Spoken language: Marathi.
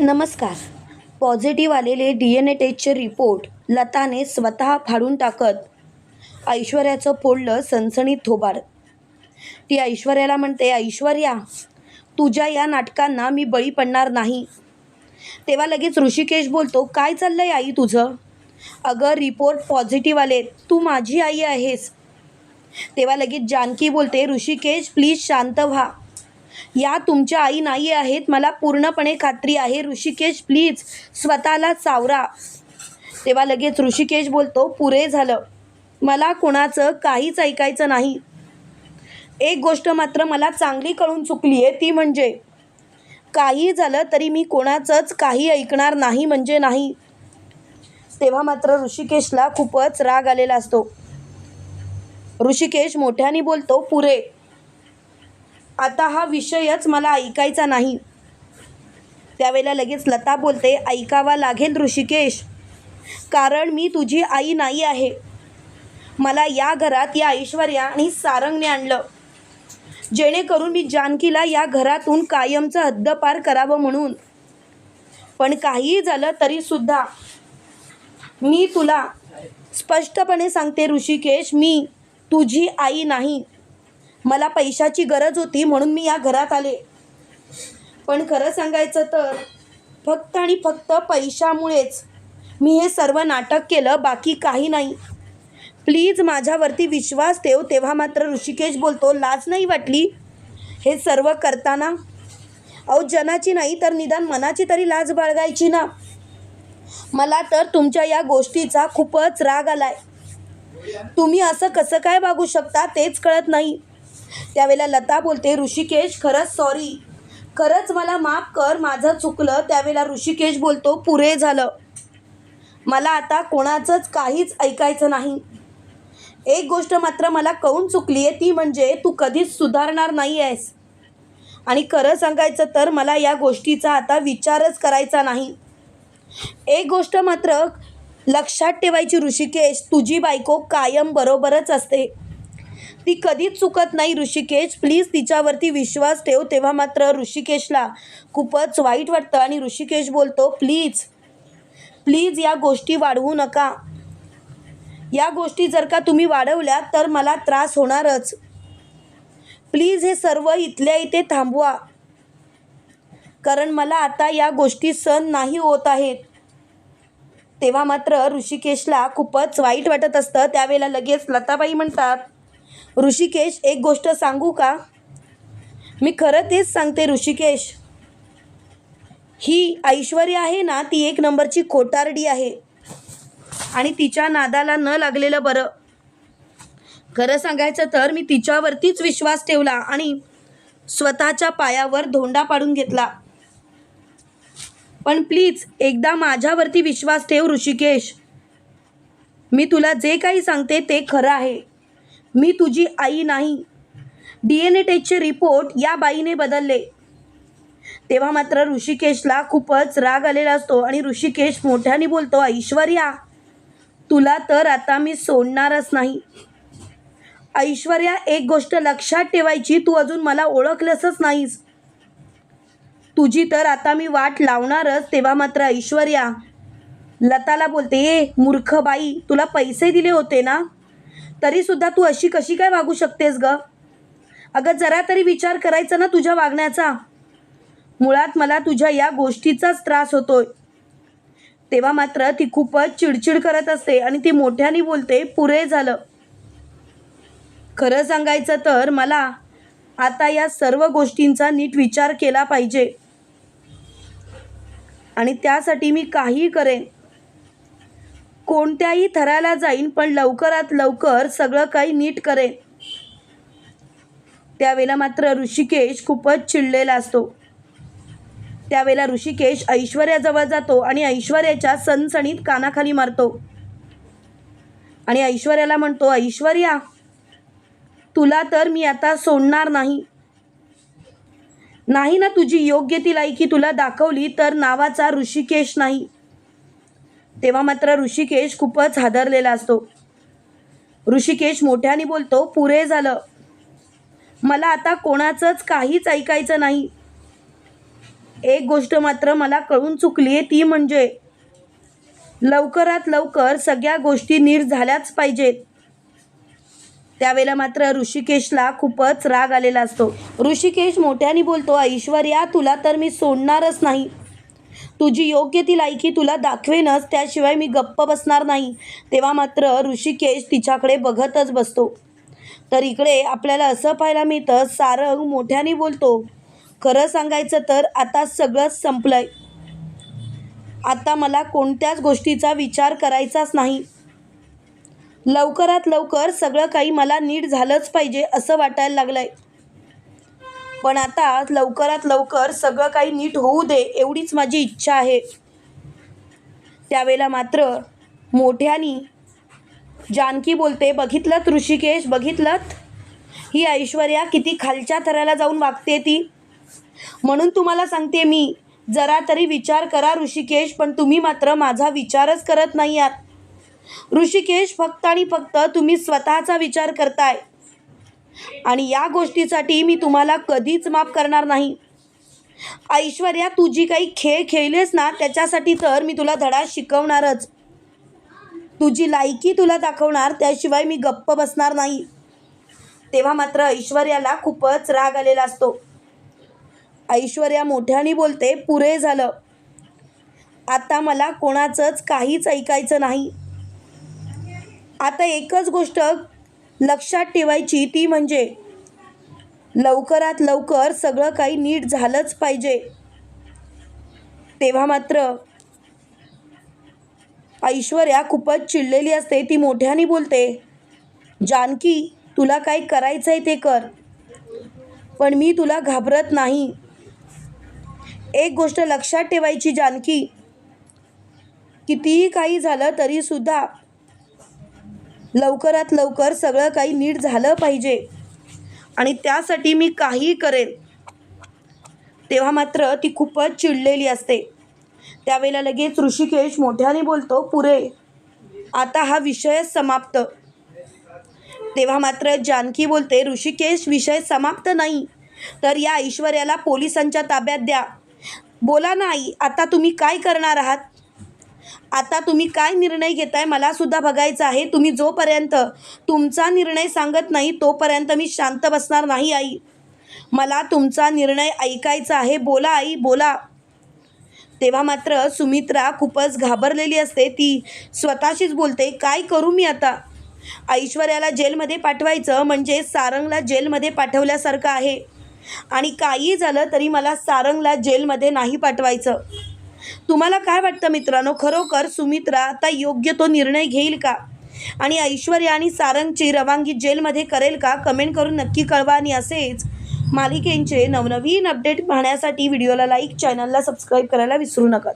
नमस्कार. पॉझिटिव्ह आलेले डी एन ए टेस्टचे रिपोर्ट लताने स्वतः फाडून टाकत ऐश्वर्याचं फोडलं सनसणीत थोबाड. ती ऐश्वर्याला म्हणते ऐश्वर्या तुझ्या या नाटकांना मी बळी पडणार नाही. तेव्हा लगेच ऋषिकेश बोलतो काय चाललंय आई तुझं? अगं रिपोर्ट पॉझिटिव्ह आले. तू माझी आई आहेस. तेव्हा लगेच जानकी बोलते ऋषिकेश प्लीज शांत व्हा. या तुमच्या आई नाही आहेत मला पूर्णपणे खात्री आहे. ऋषिकेश प्लीज स्वतःला सावरा. तेव्हा लगेच ऋषिकेश बोलतो पुरे झालं. मला कोणाचं काहीच ऐकायचं नाही. एक गोष्ट मात्र मला चांगली कळून चुकली आहे ती म्हणजे काही झालं तरी मी कोणाचंच काही ऐकणार नाही म्हणजे नाही. तेव्हा मात्र ऋषिकेशला खूपच राग आलेला असतो. ऋषिकेश मोठ्याने बोलतो पुरे आता हा विषयच मला ऐकायचा नाही. त्यावेळेला लगेच लता बोलते ऐकावा लागेल ऋषिकेश. कारण मी तुझी आई नाही आहे. मला या घरात या ऐश्वर्या आणि सारंगने आणलं. जेणेकरून मी जानकीला या घरातून कायमचं हद्दपार करावं म्हणून. पण काहीही झालं तरीसुद्धा मी तुला स्पष्टपणे सांगते ऋषिकेश मी तुझी आई नाही. मला पैशाची गरज होती म्हणून मी या घरात आले. पण खरं सांगायचं तर फक्त आणि फक्त पैशामुळेच मी हे सर्व नाटक केलं बाकी काही नाही. प्लीज माझ्यावरती विश्वास ठेव तेव्हा मात्र ऋषिकेश बोलतो लाज नाही वाटली? हे सर्व करताना? अहो जनाची नाही तर निदान मनाची तरी लाज बाळगायची ना? मला तर तुमच्या या गोष्टीचा खूपच राग आलाय. तुम्ही असं कसं काय वागू शकता तेच कळत नाही. त्यावेळेला लता बोलते ऋषिकेश खरंच सॉरी खरंच मला माफ कर माझं चुकलं. त्यावेळेला ऋषिकेश बोलतो पुरे झालं. मला आता कोणाचंच काहीच ऐकायचं नाही. एक गोष्ट मात्र मला कळून चुकली आहे ती म्हणजे तू कधीच सुधारणार नाही आहेस आणि खरं सांगायचं तर मला या गोष्टीचा आता विचारच करायचा नाही. एक गोष्ट मात्र लक्षात ठेवायची ऋषिकेश तुझी बायको कायम बरोबरच असते. ती कधीच चुकत नाही ऋषिकेश. प्लीज तिच्यावरती विश्वास ठेव तेव्हा मात्र ऋषिकेशला खूपच वाईट वाटतं आणि ऋषिकेश बोलतो प्लीज प्लीज या गोष्टी वाढवू नका. या गोष्टी जर का तुम्ही वाढवल्या तर मला त्रास होणारच. प्लीज हे सर्व इथल्या इथे थांबवा. कारण मला आता या गोष्टी सण नाही होत आहेत. तेव्हा मात्र ऋषिकेशला खूपच वाईट वाटत असतं. त्यावेळेला लगेच लताबाई म्हणतात ऋषिकेश एक गोष्ट सांगू का? मी खरं तेच सांगते ऋषिकेश. ही ऐश्वर्या आहे ना ती एक नंबरची खोटारडी आहे. आणि तिच्या नादाला न लागलेलं बरं. खरं सांगायचं तर मी तिच्यावरतीच विश्वास ठेवला आणि स्वतःच्या पायावर धोंडा पाडून घेतला. पण प्लीज एकदा माझ्यावरती विश्वास ठेव ऋषिकेश. मी तुला जे काही सांगते ते खरं आहे. मी तुझी आई नाही. डी एन ए टेस्टचे रिपोर्ट या बाईने बदलले. तेव्हा मात्र ऋषिकेशला खूपच राग आलेला असतो आणि ऋषिकेश मोठ्याने बोलतो ऐश्वर्या तुला तर आता मी सोडणारच नाही. ऐश्वर्या एक गोष्ट लक्षात ठेवायची तू अजून मला ओळखलंसच नाहीस. तुझी तर आता मी वाट लावणारच. तेव्हा मात्र ऐश्वर्या लताला बोलते ए मूर्ख बाई तुला पैसे दिले होते ना? तरीसुद्धा तू अशी कशी काय वागू शकतेस ग? अगं जरा तरी विचार करायचा ना तुझ्या वागण्याचा. मुळात मला तुझ्या या गोष्टीचाच त्रास होतोय. तेव्हा मात्र ती खूपच चिडचिड करत असते आणि ती मोठ्याने बोलते पुरे झालं. खरं सांगायचं तर मला आता या सर्व गोष्टींचा नीट विचार केला पाहिजे. आणि त्यासाठी मी काही करेन. कोणत्याही थराला जाईन पण लवकरात लवकर सगळं काही नीट करेन. त्यावेळेला मात्र ऋषिकेश खूपच चिडलेला असतो. त्यावेळेला ऋषिकेश ऐश्वर्याजवळ जातो आणि ऐश्वर्याच्या सणसणीत कानाखाली मारतो. आणि ऐश्वर्याला म्हणतो ऐश्वर्या तुला तर मी आता सोडणार नाही. नाही ना तुझी योग्य ती लायकी तुला दाखवली तर नावाचा ऋषिकेश नाही. तेव्हा मात्र ऋषिकेश खूपच हादरलेला असतो. ऋषिकेश मोठ्याने बोलतो पुरे झालं. मला आता कोणाचंच काहीच ऐकायचं नाही. एक गोष्ट मात्र मला कळून चुकली आहे ती म्हणजे लवकरात लवकर सगळ्या गोष्टी नीर झाल्याच पाहिजेत. त्यावेळेला मात्र ऋषिकेशला खूपच राग आलेला असतो. ऋषिकेश मोठ्याने बोलतो ऐश्वर्या तुला तर मी सोडणारच नाही. तुझी योग्य ती लायकी तुला दाखवेनच त्याशिवाय मी गप्प बसणार नाही. तेव्हा मात्र ऋषिकेश तिच्याकडे बघतच बसतो. तर इकडे आपल्याला असं पाहायला मिळतं सारंग मोठ्याने बोलतो खरं सांगायचं तर आता सगळंच संपलंय. आता मला कोणत्याच गोष्टीचा विचार करायचाच नाही. लवकरात लवकर सगळं काही मला नीट झालंच पाहिजे असं वाटायला लागलंय. पण आता लवकरात लवकर सगळं काही नीट होऊ दे एवढीच माझी इच्छा आहे. त्यावेळेला मात्र मोठ्यानी जानकी बोलते बघितलं ऋषिकेश? बघितलं ही ऐश्वर्या किती खालच्या थराला जाऊन वागते ती? म्हणून तुम्हाला सांगते मी जरा तरी विचार करा ऋषिकेश पण तुम्ही मात्र माझा विचारच करत नाही आहात. ऋषिकेश फक्त आणि फक्त तुम्ही स्वतःचा विचार करताय. आणि या गोष्टीसाठी मी तुम्हाला कधीच माफ करणार नाही. ऐश्वर्या तू जी काही खेळ खेळलेस ना त्याच्यासाठी तर मी तुला धडा शिकवणारच. तुझी लायकी तुला दाखवणार त्याशिवाय मी गप्प बसणार नाही. तेव्हा मात्र ऐश्वर्याला खूपच राग आलेला असतो. ऐश्वर्या मोठ्याने बोलते पुरे झालं. आता मला कोणाचंच काहीच ऐकायचं नाही. आता एकच गोष्ट लक्षात ठेवायची ती म्हणजे लवकरात लवकर सगळं काही नीट झालंच पाहिजे. तेव्हा मात्र ऐश्वर्या खूपच चिडलेली असते ती मोठ्याने बोलते जानकी तुला काय करायचं आहे ते कर. पण मी तुला घाबरत नाही. एक गोष्ट लक्षात ठेवायची जानकी कितीही काही झालं तरीसुद्धा लवकरात लवकर सगळं काही नीट झालं पाहिजे. आणि त्यासाठी मी काहीही करेन. तेव्हा मात्र ती खूपच चिडलेली असते. त्यावेळेला लगेच ऋषिकेश मोठ्याने बोलतो पुरे आता हा विषय समाप्त. तेव्हा मात्र जानकी बोलते ऋषिकेश विषय समाप्त नाही तर या ऐश्वर्याला पोलिसांच्या ताब्यात द्या. बोला नाही आता तुम्ही काय करणार आहात? आता तुम्ही काय निर्णय घेताय मला सुद्धा बघायचं आहे. तुम्ही जोपर्यंत तुमचा निर्णय सांगत नाही तोपर्यंत मी शांत बसणार नाही आई. मला तुमचा निर्णय ऐकायचा आहे. बोला आई बोला. तेव्हा मात्र सुमित्रा खूपच घाबरलेली असते. ती स्वतःशीच बोलते काय करू मी आता? ऐश्वर्याला जेलमध्ये पाठवायचं म्हणजे सारंगला जेलमध्ये पाठवल्यासारखं आहे. आणि काही झालं तरी मला सारंगला जेलमध्ये नाही पाठवायचं. तुम्हाला काय वाटतं मित्रांनो? खरोखर सुमित्रा आता योग्य तो निर्णय घेईल का? आणि ऐश्वर्या आणि सारंगची रवानगी जेलमध्ये करेल का? कमेंट करून नक्की कळवा. आणि असेच मालिकेंचे नवनवीन अपडेट पाहण्यासाठी व्हिडिओला लाईक चॅनलला सबस्क्राईब करायला विसरू नका.